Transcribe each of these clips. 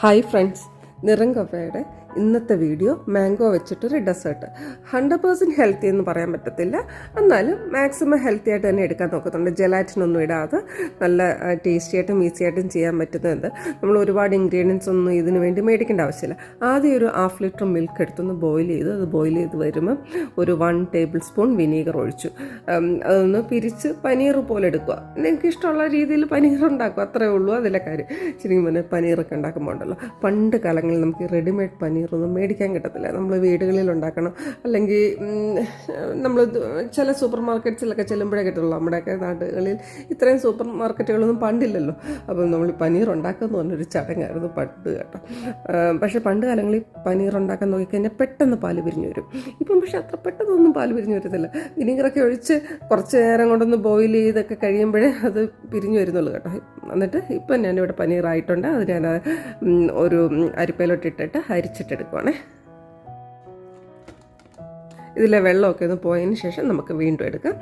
Hi friends നിറം കഫയുടെ ഇന്നത്തെ വീഡിയോ മാംഗോ വെച്ചിട്ടൊരു ഡെസേർട്ട്. ഹൺഡ്രഡ് പേഴ്സന്റ് ഹെൽത്തി എന്ന് പറയാൻ പറ്റത്തില്ല. എന്നാലും മാക്സിമം ഹെൽത്തി ആയിട്ട് തന്നെ എടുക്കാൻ നോക്കുന്നുണ്ട് ജലാറ്റിനൊന്നും ഇടാതെ നല്ല ടേസ്റ്റി ആയിട്ടും ഈസി ആയിട്ടും ചെയ്യാൻ പറ്റുന്നത്. നമ്മൾ ഒരുപാട് ഇൻഗ്രീഡിയൻസ് ഒന്നും ഇതിന് വേണ്ടി മേടിക്കേണ്ട ആവശ്യമില്ല. ആദ്യം ഒരു ഹാഫ് ലിറ്റർ മിൽക്ക് എടുത്തൊന്ന് ബോയിൽ ചെയ്ത് അത് ബോയിൽ ചെയ്ത് വരുമ്പം ഒരു വൺ ടേബിൾ സ്പൂൺ വിനീഗർ ഒഴിച്ചു. അതൊന്ന് പിരിച്ച് പനീർ പോലെ എടുക്കുക. നിങ്ങൾക്ക് ഇഷ്ടമുള്ള രീതിയിൽ പനീർ ഉണ്ടാക്കുക. അത്രേ ഉള്ളൂ. അതിലെ കാര്യം. ശരിക്കും പറഞ്ഞാൽ പനീറൊക്കെ ഉണ്ടാക്കുമ്പോൾ ഉണ്ടല്ലോ. പണ്ട് കാലങ്ങളിൽ നമുക്ക് റെഡിമെയ്ഡ് പനീറൊന്നും മേടിക്കാൻ കിട്ടത്തില്ല. നമ്മൾ വീടുകളിൽ ഉണ്ടാക്കണം അല്ലെങ്കിൽ നമ്മൾ ചില സൂപ്പർ മാർക്കറ്റ്സിലൊക്കെ ചെല്ലുമ്പോഴേ കിട്ടുള്ളൂ നമ്മുടെയൊക്കെ നാടുകളിൽ ഇത്രയും സൂപ്പർ മാർക്കറ്റുകളൊന്നും പണ്ടില്ലല്ലോ. അപ്പം നമ്മൾ പനീർ ഉണ്ടാക്കുന്ന പറഞ്ഞൊരു ചടങ്ങായിരുന്നു പണ്ട് കേട്ടോ. പക്ഷേ പണ്ട് കാലങ്ങളിൽ പനീർ ഉണ്ടാക്കാൻ നോക്കിക്കഴിഞ്ഞാൽ പെട്ടെന്ന് പാൽ പിരിഞ്ഞു വരും. ഇപ്പം പക്ഷേ അത്ര പെട്ടെന്നൊന്നും പാൽ പിരിഞ്ഞു വരുന്നില്ല വിനീഗറൊക്കെ ഒഴിച്ച് കുറച്ച് നേരം കൊണ്ടൊന്ന് ബോയിൽ ചെയ്തൊക്കെ കഴിയുമ്പോഴേ അത് പിരിഞ്ഞു വരുന്നുള്ളൂ കേട്ടോ. എന്നിട്ട് ഇപ്പം ഞാനിവിടെ പനീറായിട്ടുണ്ട്. അത് ഞാൻ ഒരു അരിപ്പയിലോട്ടിട്ടിട്ട് അരിച്ചിട്ടെടുക്കുവാണേ ഇതിലെ വെള്ളമൊക്കെ ഒന്ന് പോയതിന് ശേഷം നമുക്ക് വീണ്ടും എടുക്കാം.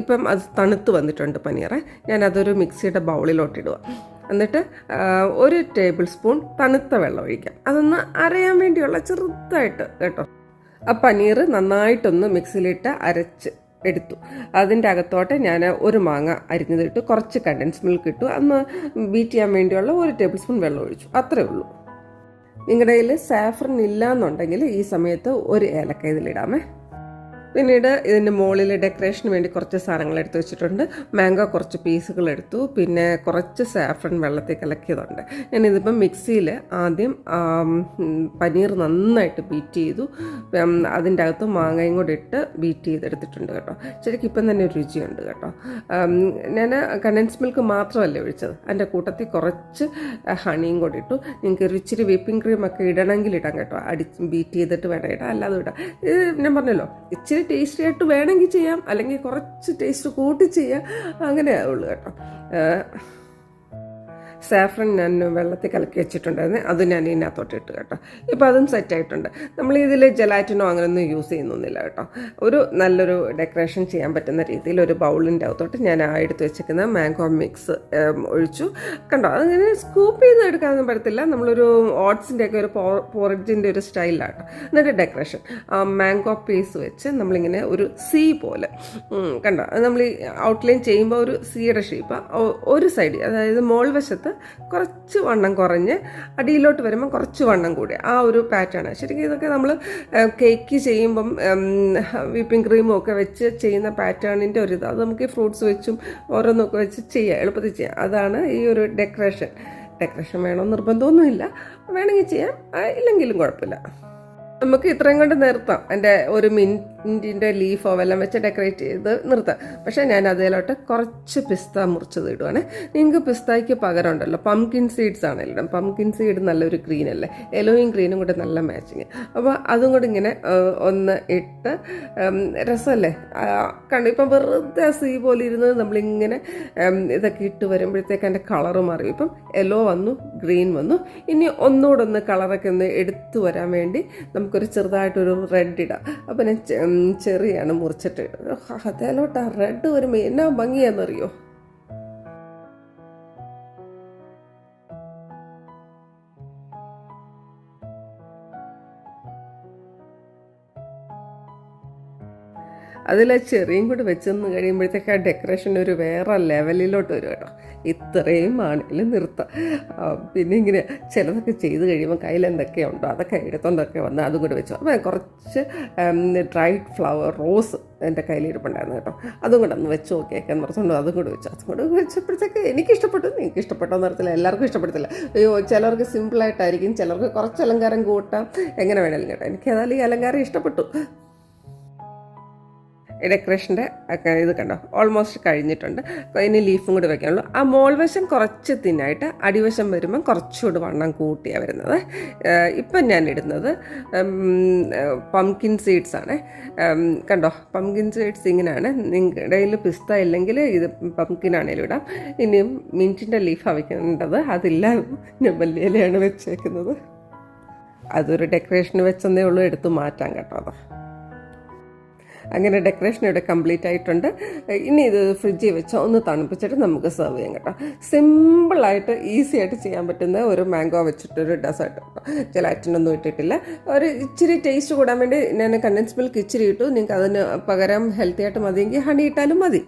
ഇപ്പം അത് തണുത്ത് വന്നിട്ടുണ്ട് പനീറെ. ഞാനതൊരു മിക്സിയുടെ ബൗളിലോട്ട് ഇടുക എന്നിട്ട് ഒരു ടേബിൾ സ്പൂൺ തണുത്ത വെള്ളം ഒഴിക്കാം. അതൊന്ന് അരയാൻ വേണ്ടിയുള്ള ചെറുതായിട്ട് കേട്ടോ. ആ പനീർ നന്നായിട്ടൊന്ന് മിക്സിയിലിട്ട് അരച്ച് എടുത്തു. അതിന്റെ അകത്തോട്ട് ഞാൻ ഒരു മാങ്ങ അരിഞ്ഞതിട്ട് കുറച്ച് കണ്ടൻസ് മിൽക്ക് ഇട്ടു. അന്ന് ബീറ്റ് ചെയ്യാൻ വേണ്ടിയുള്ള ഒരു ടേബിൾ സ്പൂൺ വെള്ളം ഒഴിച്ചു. അത്രേ ഉള്ളൂ. നിങ്ങളുടെ കയ്യിൽ സാഫ്രൻ ഇല്ല എന്നുണ്ടെങ്കിൽ ഈ സമയത്ത് ഒരു ഏലക്ക ഇതിലിടാമേ. പിന്നീട് ഇതിന്റെ മുകളിൽ ഡെക്കറേഷന് വേണ്ടി കുറച്ച് സാധനങ്ങൾ എടുത്തു വെച്ചിട്ടുണ്ട്. മാംഗോ കുറച്ച് പീസുകൾ എടുത്തു. പിന്നെ കുറച്ച് സാഫ്രൺ വെള്ളത്തിൽ കലക്കിയതുണ്ട്. ഞാനിതിപ്പം മിക്സിയിൽ ആദ്യം പനീർ നന്നായിട്ട് ബീറ്റ് ചെയ്തു. അതിന്റെ അകത്ത് മാങ്ങയും കൂടി ഇട്ട് ബീറ്റ് ചെയ്തെടുത്തിട്ടുണ്ട് കേട്ടോ. ശരിക്കും ഇപ്പം തന്നെ രുചിയുണ്ട് കേട്ടോ. ഞാൻ കണ്ടൻസ് മിൽക്ക് മാത്രമല്ല ഒഴിച്ചത്. അതിന്റെ കൂട്ടത്തിൽ കുറച്ച് ഹണിയും കൂടി ഇട്ടു. നിങ്ങൾക്ക് ഇച്ചിരി വിപ്പിംഗ് ക്രീം ഒക്കെ ഇടണമെങ്കിൽ ഇടാം കേട്ടോ. അടി ബീറ്റ് ചെയ്തിട്ട് വേണം ഇടാം. അല്ലാതെ ഇടാം. ഇത് ഞാൻ പറഞ്ഞല്ലോ ഇച്ചിരി ടേസ്റ്റി ആയിട്ട് വേണമെങ്കിൽ ചെയ്യാം. അല്ലെങ്കിൽ കുറച്ച് ടേസ്റ്റ് കൂട്ടി ചെയ്യാം. അങ്ങനെ ആവുള്ളൂ കേട്ടോ. സാഫ്രൻ ഞാൻ വെള്ളത്തിൽ കലക്കി വെച്ചിട്ടുണ്ടായിരുന്നു. അത് ഞാൻ ഇതിനകത്തോട്ട് ഇട്ട് കേട്ടോ. ഇപ്പോൾ അതും സെറ്റ് ആയിട്ടുണ്ട്. നമ്മൾ ഇതിൽ ജലാറ്റിനോ അങ്ങനെയൊന്നും യൂസ് ചെയ്യുന്നൊന്നുമില്ല കേട്ടോ. ഒരു നല്ലൊരു ഡെക്കറേഷൻ ചെയ്യാൻ പറ്റുന്ന രീതിയിൽ ഒരു ബൗളിന്റെ അകത്തോട്ട് ഞാൻ ആ എടുത്ത് വെച്ചിരിക്കുന്ന മാംഗോ മിക്സ് ഒഴിച്ചു. കണ്ടോ? അതിങ്ങനെ സ്കൂപ്പ് ചെയ്ത് എടുക്കാനൊന്നും പറ്റത്തില്ല. നമ്മളൊരു ഓട്സിന്റെ ഒക്കെ ഒരു പോറജിന്റെ ഒരു സ്റ്റൈലാണ് എന്നിട്ട് ഡെക്കറേഷൻ മാംഗോ പീസ് വെച്ച് നമ്മളിങ്ങനെ ഒരു സീ പോലെ കണ്ടോ? നമ്മൾ ഔട്ട്ലൈൻ ചെയ്യുമ്പോൾ ഒരു സീയുടെ ഷേപ്പ് ഒരു സൈഡ് അതായത് മോൾ വശത്ത് കുറച്ച് വണ്ണം കുറഞ്ഞ് അടിയിലോട്ട് വരുമ്പം കുറച്ച് വണ്ണം കൂടി. ആ ഒരു പാറ്റേൺ ശരിക്കും ഇതൊക്കെ നമ്മൾ കേക്ക് ചെയ്യുമ്പം വിപ്പിംഗ് ക്രീമും ഒക്കെ വെച്ച് ചെയ്യുന്ന പാറ്റേണിന്റെ ഒരു ഇത് അത് നമുക്ക് ഈ ഫ്രൂട്ട്സ് വെച്ചും ഓരോന്നൊക്കെ വെച്ച് ചെയ്യാം എളുപ്പത്തിൽ ചെയ്യാം. അതാണ് ഈ ഒരു ഡെക്കറേഷൻ ഡെക്കറേഷൻ വേണമെന്ന് നിർബന്ധമൊന്നുമില്ല. വേണമെങ്കിൽ ചെയ്യാം. ഇല്ലെങ്കിലും കുഴപ്പമില്ല. നമുക്ക് ഇത്രയും കൊണ്ട് നിർത്താം. എന്റെ ഒരു മിന്റിന്റെ ലീഫോ വല്ലതും വെച്ച് ഡെക്കറേറ്റ് ചെയ്ത് നിർത്താം. പക്ഷേ ഞാൻ അതിലോട്ട് കുറച്ച് പിസ്ത മുറിച്ചത് ഇടുവാണ്. നിങ്ങൾക്ക് പിസ്തയ്ക്ക് പകരം ഉണ്ടല്ലോ പംകിൻ സീഡ്സ് ആണ് ഇടാം പംകിൻ സീഡ് നല്ലൊരു ഗ്രീൻ അല്ലേ? എലോയും ഗ്രീനും കൂടെ നല്ല മാച്ചിങ് അപ്പോൾ അതും കൂടി ഇങ്ങനെ ഒന്ന് ഇട്ട് രസമല്ലേ? കണ്ടു? ഇപ്പം വെറുതെ സീ പോലെ ഇരുന്ന് നമ്മളിങ്ങനെ ഇതൊക്കെ ഇട്ട് വരുമ്പോഴത്തേക്ക് അതിന്റെ കളറ് മാറി. ഇപ്പം യെല്ലോ വന്നു ഗ്രീൻ വന്നു. ഇനി ഒന്നുകൂടെ ഒന്ന് കളറൊക്കെ ഒന്ന് എടുത്തു വരാൻ വേണ്ടി നമുക്കൊരു ചെറുതായിട്ടൊരു റെഡ് ഇടാം. അപ്പം ഞാൻ ചെറിയാണ് മുറിച്ചിട്ട്. അതേലോട്ടാ. ആ റെഡ് വരുമ്പോൾ എന്നാ ഭംഗിയാണെന്നറിയോ അതിൽ ചെറിയും കൂടി വെച്ചെന്ന് കഴിയുമ്പോഴത്തേക്ക് ആ ഡെക്കറേഷൻ ഒരു വേറെ ലെവലിലോട്ട് വരും കേട്ടോ. ഇത്രയും ആണെങ്കിലും നിർത്താം. പിന്നെ ഇങ്ങനെ ചിലതൊക്കെ ചെയ്ത് കഴിയുമ്പോൾ കയ്യിൽ എന്തൊക്കെയുണ്ടോ അതൊക്കെ എടുത്തോണ്ടൊക്കെ വന്ന് അതും കൂടി വെച്ചു. അപ്പോൾ കുറച്ച് ഡ്രൈഡ് ഫ്ലവർ റോസ് എന്റെ കയ്യിലിരിപ്പുണ്ടായിരുന്നു കേട്ടോ. അതും കൂടെ ഒന്ന് വെച്ച് നോക്കിയൊക്കെ നിർത്തുകൊണ്ട് അതും കൂടി വെച്ചു. അതും കൂടെ വെച്ചപ്പോഴത്തേക്ക് എനിക്ക് ഇഷ്ടപ്പെട്ടു നിങ്ങൾക്ക് ഇഷ്ടപ്പെട്ടോ നിർത്തില്ല എല്ലാവർക്കും ഇഷ്ടപ്പെടത്തില്ല. അയ്യോ ചിലർക്ക് സിമ്പിളായിട്ടായിരിക്കും ചിലർക്ക് കുറച്ച് അലങ്കാരം കൂട്ടാം. എങ്ങനെ വേണമെങ്കിലും കേട്ടോ. എനിക്ക് ഏതായാലും ഈ അലങ്കാരം ഇഷ്ടപ്പെട്ടു. ഡെക്കറേഷന്റെ ഇത് കണ്ടോ? ഓൾമോസ്റ്റ് കഴിഞ്ഞിട്ടുണ്ട്. ഇനി ലീഫും കൂടി വെക്കാനുള്ളൂ. ആ മോൾവശം കുറച്ച് തിന്നായിട്ട് അടിവശം വരുമ്പം കുറച്ചുകൂടി വണ്ണം കൂട്ടിയാണ് വരുന്നത്. ഇപ്പം ഞാൻ ഇടുന്നത് പംകിൻ സീഡ്സ് ആണ്. കണ്ടോ? പംകിൻ സീഡ്സ് ഇങ്ങനെയാണ്. നിങ്ങളുടെ പിസ്ത ഇല്ലെങ്കിൽ ഇത് പംകിൻ ആണെങ്കിലും ഇടാം. ഇനിയും മിന്റിന്റെ ലീഫ് വെക്കേണ്ടത് അതില്ല. ഞാൻ വലിയലയാണ് വെച്ചേക്കുന്നത്. അതൊരു ഡെക്കറേഷന് വെച്ചെന്നേ ഉള്ളൂ. എടുത്തു മാറ്റാൻ കേട്ടോ അങ്ങനെ ഡെക്കറേഷൻ ഇവിടെ കംപ്ലീറ്റ് ആയിട്ടുണ്ട്. ഇനി ഇത് ഫ്രിഡ്ജിൽ വെച്ച് ഒന്ന് തണുപ്പിച്ചിട്ട് നമുക്ക് സെർവ് ചെയ്യാം കേട്ടോ. സിമ്പിളായിട്ട് ഈസി ആയിട്ട് ചെയ്യാൻ പറ്റുന്ന ഒരു മാംഗോ വെച്ചിട്ടൊരു ഡെസേർട്ട് കേട്ടോ. ജലാറ്റിനൊന്നും ഇട്ടിട്ടില്ല. ഒരു ഇച്ചിരി ടേസ്റ്റ് കൂടാൻ വേണ്ടി ഞാൻ കണ്ടൻസ് മിൽക്ക് ഇച്ചിരി ഇട്ടു. നിങ്ങൾക്ക് അതിന് പകരം ഹെൽത്തി ആയിട്ട് മതിയെങ്കിൽ ഹണി ഇട്ടാലും മതി.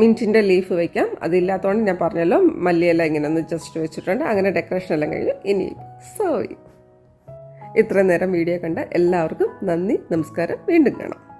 മിന്റിന്റെ ലീഫ് വയ്ക്കാം അതില്ലാത്തതുകൊണ്ട് ഞാൻ പറഞ്ഞല്ലോ മല്ലിയെല്ലാം ഇങ്ങനെ ഒന്ന് ജസ്റ്റ് വെച്ചിട്ടുണ്ട്. അങ്ങനെ ഡെക്കറേഷൻ എല്ലാം കഴിഞ്ഞു ഇനി സോറി ഇത്രയും നേരം വീഡിയോ കണ്ട എല്ലാവർക്കും നന്ദി നമസ്കാരം. വീണ്ടും കാണാം.